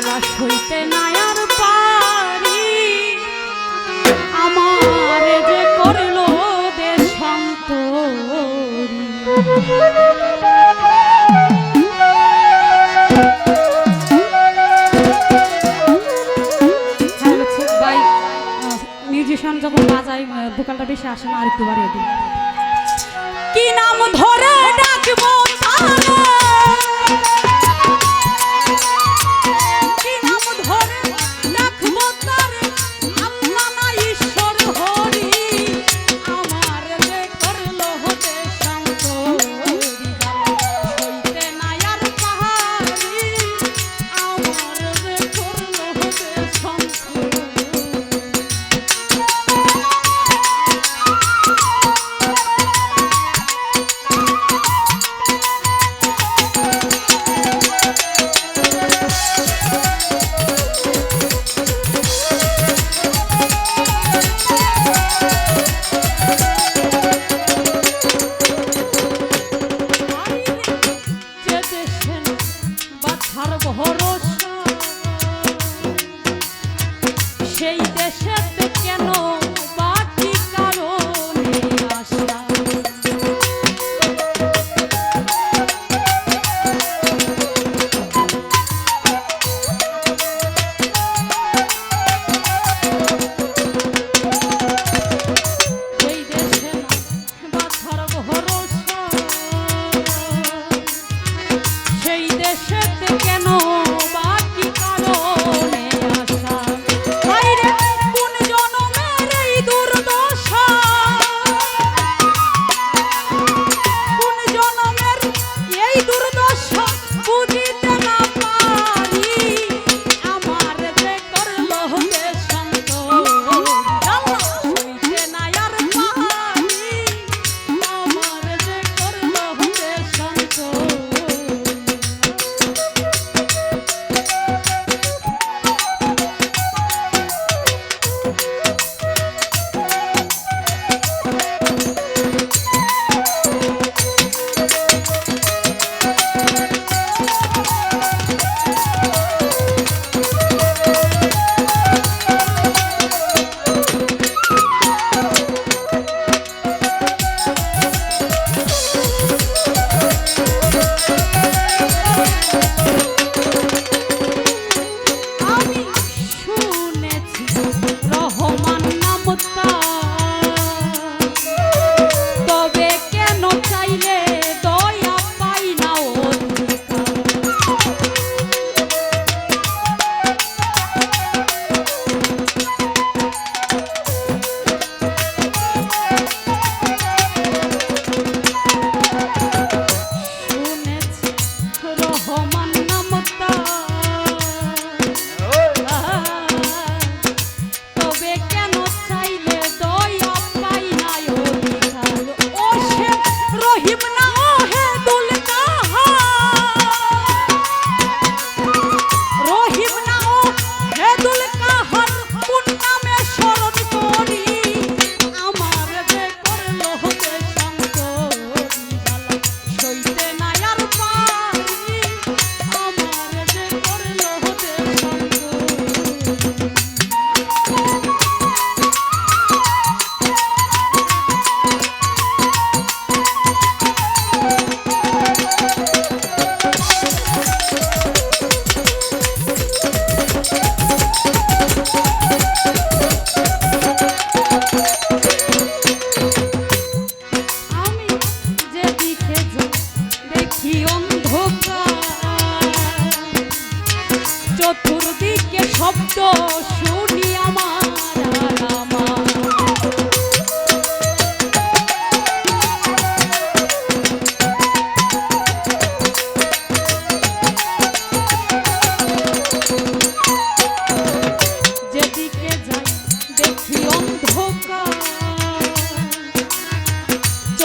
আচ্ছা, যখন বাজায় দোকানটা বেশি আসে না আর বাড়িয়ে দিই কি নাম ধরে?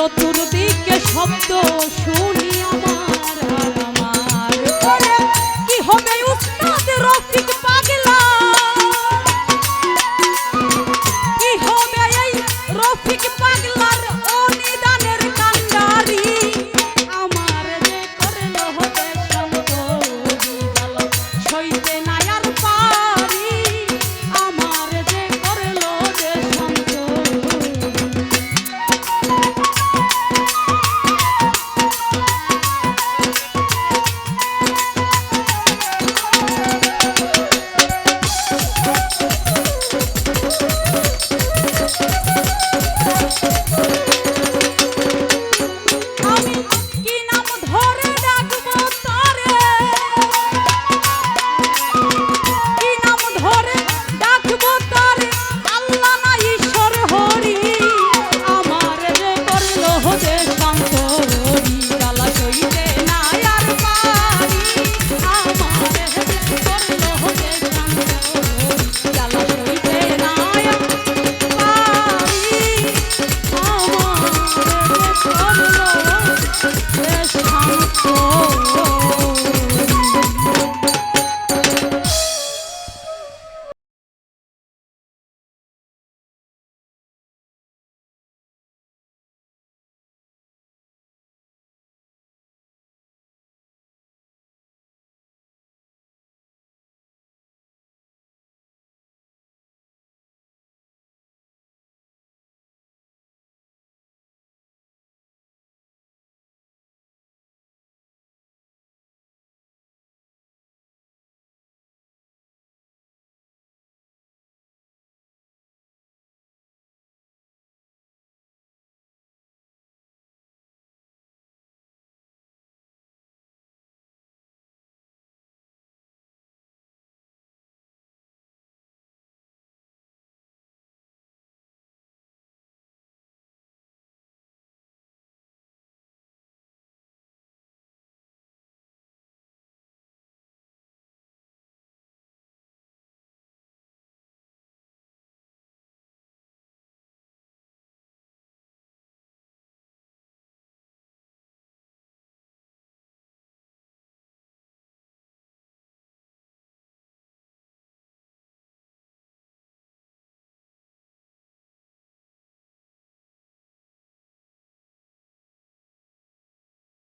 চতুর্দিকে শব্দ শুনি আমার